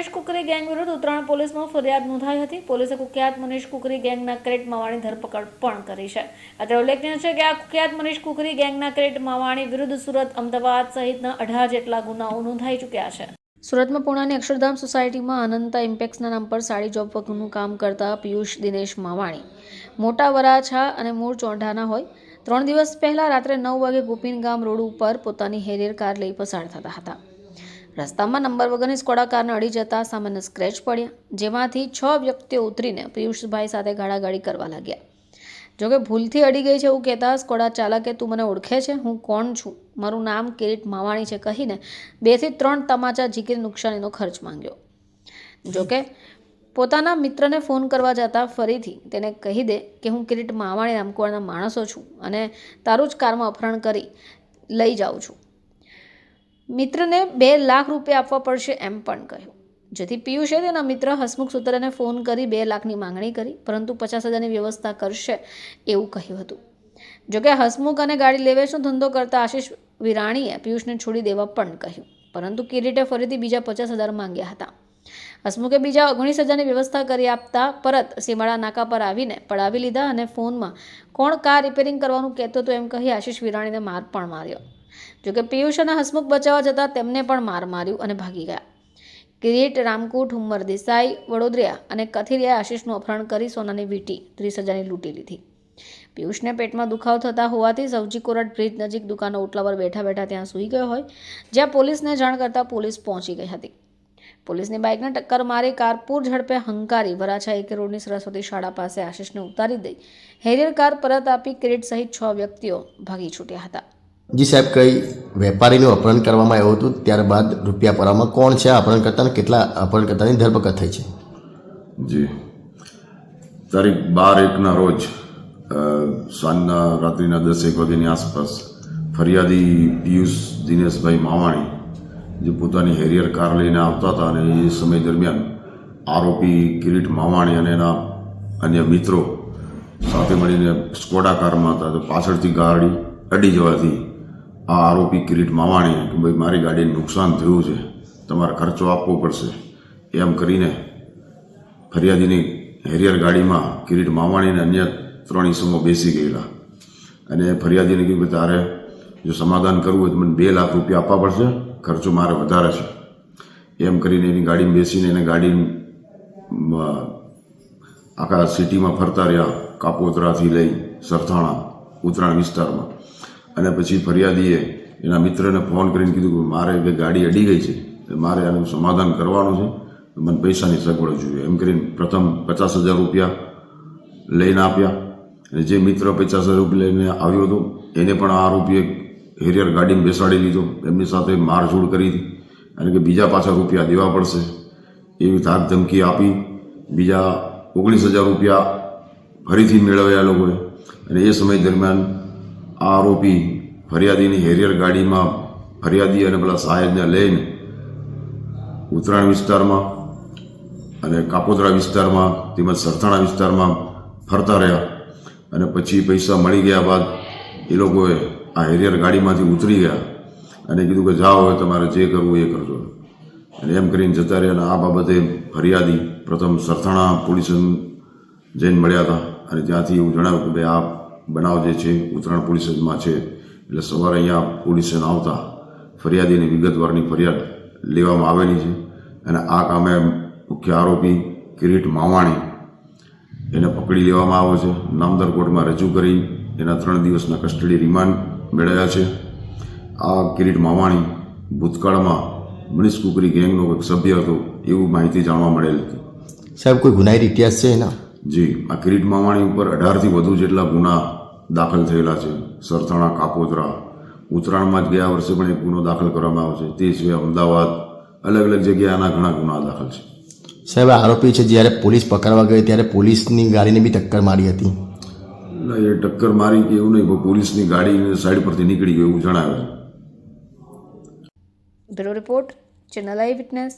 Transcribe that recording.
Manish કુકરી gang વિરુદ્ધ ઉત્તરાયણ પોલીસમાં ફરિયાદ નોંધાઈ હતી. પોલીસે કુખ્યાત મનીષ કુકરી ગેંગના ક્રેટ માવાણી ધરપકડ પણ કરી છે. અત્યારે ઉલ્લેખનીય છે કે આ કુખ્યાત મનીષ કુકરી ગેંગના ક્રેટ માવાણી વિરુદ્ધ સુરત, અમદાવાદ સહિતના અઢાર જેટલા ગુનાઓ નોંધાઈ ચૂક્યા છે. સુરતમાં પૂણાની અક્ષરધામ સોસાયટીમાં અનંતા ઇમ્પેક્સના નામ પર સાડી જોબ વર્કનું કામ કરતા પિયુષ દિનેશ માવાણી. મોટા વરાછા અને મૂળ ચોંઢાના હોય. ત્રણ દિવસ પહેલા રાત્રે નવ વાગે ગોપીન ગામ રોડ ઉપર પોતાની હેરિયર કાર લઈ પસાર થતા હતા. રસ્તામાં નંબર વગરની સ્કોડા કારને અડી જતા સામાન્ય સ્ક્રેચ પડ્યા. જેમાંથી છ વ્યક્તિઓ ઉતરીને પિયુષભાઈ સાથે ગાળાગાળી કરવા લાગ્યા. જોકે ભૂલથી અડી ગઈ છે એવું કહેતા સ્કોડા ચાલકે તું મને ઓળખે છે? હું કોણ છું? મારું નામ કિરીટ માવાણી છે કહીને બેથી ત્રણ તમાચા ઝીકી નુકસાનીનો ખર્ચ માંગ્યો. જોકે પોતાના મિત્રને ફોન કરવા જતાં ફરીથી તેને કહી દે કે હું કિરીટ માવાણી નામકવાળના માણસો છું અને તારું જ કારમાં અપહરણ કરી લઈ જાઉં છું. મિત્રને બે લાખ રૂપિયા આપવા પડશે એમ પણ કહ્યું. જેથી પિયુષે તેના મિત્ર હસમુખ સુતરાને ફોન કરી બે લાખની માંગણી કરી, પરંતુ પચાસ હજારની વ્યવસ્થા કરશે એવું કહ્યું હતું. જોકે હસમુખ અને ગાડી લેવેચનો ધંધો કરતા આશીષ વિરાણીએ પિયુષને છોડી દેવા પણ કહ્યું, પરંતુ કિરીટે ફરીથી બીજા પચાસ હજાર માંગ્યા હતા? હસમુખે બીજા ઓગણીસ હજારની વ્યવસ્થા કરી આપતા પરત સીમાડા નાકા પર આવીને પડાવી લીધા અને ફોનમાં, કોણ કાર રિપેરિંગ કરવાનું કહેતો હતો? એમ કહી આશીષ વિરાણીને માર પણ માર્યો. જોકે પિયુષ અને હસમુખ બચાવવા જતાં તેમને પણ માર માર્યું અને ભાગી ગયા. કિરીટ, રામકૂટ હુમ્મર દેસાઈ વડોદરિયા અને કથિરિયાએ આશીષનું અપહરણ કરી સોનાની વીંટી ત્રીસ હજારની લૂંટી લીધી. પિયુષને પેટમાં દુખાવો થતા હોવાથી સવજી કોરટ બ્રિજ નજીક દુકાનો ઓટલા પર બેઠા બેઠા ત્યાં સૂઈ ગયો હોય, જ્યાં પોલીસને જાણ કરતાં પોલીસ પહોંચી ગઈ હતી. પોલીસની બાઇકને ટક્કર મારી કાર પૂર ઝડપે હંકારી વરાછા એક રોડની સરસ્વતી શાળા પાસે આશીષને ઉતારી દઈ. હેરિયર કાર પરત આપી કિરીટ સહિત છ વ્યક્તિઓ ભાગી છૂટ્યા હતા. જી સાહેબ, કઈ વેપારીનું અપહરણ કરવામાં આવ્યું હતું? ત્યારબાદ રૂપિયા પરામાં કોણ છે? અપહરણકર્તા અને કેટલા અપહરણકર્તાની ધરપકડ થઈ છે? જી. તારીખ બાર એકના રોજ સાંજના રાત્રિના દસ એક વાગ્યાની આસપાસ ફરિયાદી પિયુષ દિનેશભાઈ માવાણી, જે પોતાની હેરિયર કાર લઈને આવતા હતા અને એ સમય દરમિયાન આરોપી કિરીટ માવાણી અને એના અન્ય મિત્રો સાથે મળીને સ્કોડા કારમાં હતા. તો પાછળથી ગાડી અડી જવાથી આ આરોપી કિરીટ માવાણી કે ભાઈ મારી ગાડીને નુકસાન થયું છે, તમારે ખર્ચો આપવો પડશે. એમ કરીને ફરિયાદીની હેરિયર ગાડીમાં કિરીટ માવાણીને અન્ય ત્રણ ઈસમો બેસી ગયેલા. અને ફરિયાદીને કીધું કે તારે જો સમાધાન કરવું હોય તો મને બે લાખ રૂપિયા આપવા પડશે, ખર્ચો મારે વધારે છે. એમ કરીને એની ગાડીમાં બેસીને એને ગાડી આખા સિટીમાં ફરતા રહ્યા, કાપોતરાથી લઈ સરથાણા, ઉત્તરાયણ વિસ્તારમાં. અને પછી ફરિયાદીએ એના મિત્રને ફોન કરીને કીધું કે મારે બે ગાડી અડી ગઈ છે મારે આનું સમાધાન કરવાનું છે મને પૈસાની સગવડ જોઈએ. એમ કરીને પ્રથમ પચાસ હજાર રૂપિયા લઈને આપ્યા. અને જે મિત્ર પચાસ હજાર રૂપિયા લઈને આવ્યો હતો, એને પણ આ આરોપીએ હેરિયર ગાડીમાં બેસાડી લીધો. એમની સાથે મારઝૂડ કરી હતી. અને કે બીજા પાછા રૂપિયા દેવા પડશે એવી ધાક ધમકી આપી. બીજા ઓગણીસ હજાર રૂપિયા ફરીથી મેળવ્યા લોકોએ. અને એ સમય દરમિયાન આ આરોપી ફરિયાદીની હેરિયર ગાડીમાં ફરિયાદી અને પેલા સાહેબને લઈને ઉત્તરાયણ વિસ્તારમાં અને કાપોદરા વિસ્તારમાં તેમજ સરથાણા વિસ્તારમાં ફરતા રહ્યા અને પછી પૈસા મળી ગયા બાદ એ લોકોએ આ હેરિયર ગાડીમાંથી ઉતરી ગયા અને કીધું કે જાઓ, હવે તમારે જે કરવું એ કરજો. અને એમ કરીને જતા રહ્યા અને આ બાબતે ફરિયાદી પ્રથમ સરથાણા પોલીસ જઈને મળ્યા હતા અને ત્યાંથી એવું જણાવ્યું કે ભાઈ આ બનાવ જે છે ઉત્તરાયણ પોલીસ સ્ટેશનમાં છે. એટલે સવારે અહીંયા પોલીસ સ્ટેશન આવતા ફરિયાદીની વિગતવારની ફરિયાદ લેવામાં આવેલી છે. અને આ કામે મુખ્ય આરોપી કિરીટ માવાણી એને પકડી લેવામાં આવ્યો છે. નામદાર કોર્ટમાં રજૂ કરી એના ત્રણ દિવસના કસ્ટડી રિમાન્ડ મેળવ્યા છે. આ કિરીટ માવાણી ભૂતકાળમાં મનીષ કુકરી ગેંગનો એક સભ્ય હતો એવું માહિતી જાણવા મળેલ હતી. સાહેબ કોઈ ગુનાહિત ઇતિહાસ છે એના? જી આ કિરીટ માવાણી ઉપર અઢારથી વધુ જેટલા ગુના દાખલ થયેલા છે. સરથાણા કાપોદરા. ઉત્તરાયણમાં જ ગયા વર્ષે પણ એક ગુનો દાખલ કરવામાં આવ્યો છે. તે સિવાય અમદાવાદ અલગ અલગ જગ્યાએ આના ઘણા ગુના દાખલ છે. સાહેબ આરોપી છે જ્યારે પોલીસ પકડવા ગઈ ત્યારે પોલીસની ગાડીને બી ટક્કર મારી હતી. ના એ ટક્કર મારી કે એવું નહીં પોલીસની ગાડી સાઈડ પરથી નીકળી ગયું એવું જણાવે છે. Bureau report channel eyewitness.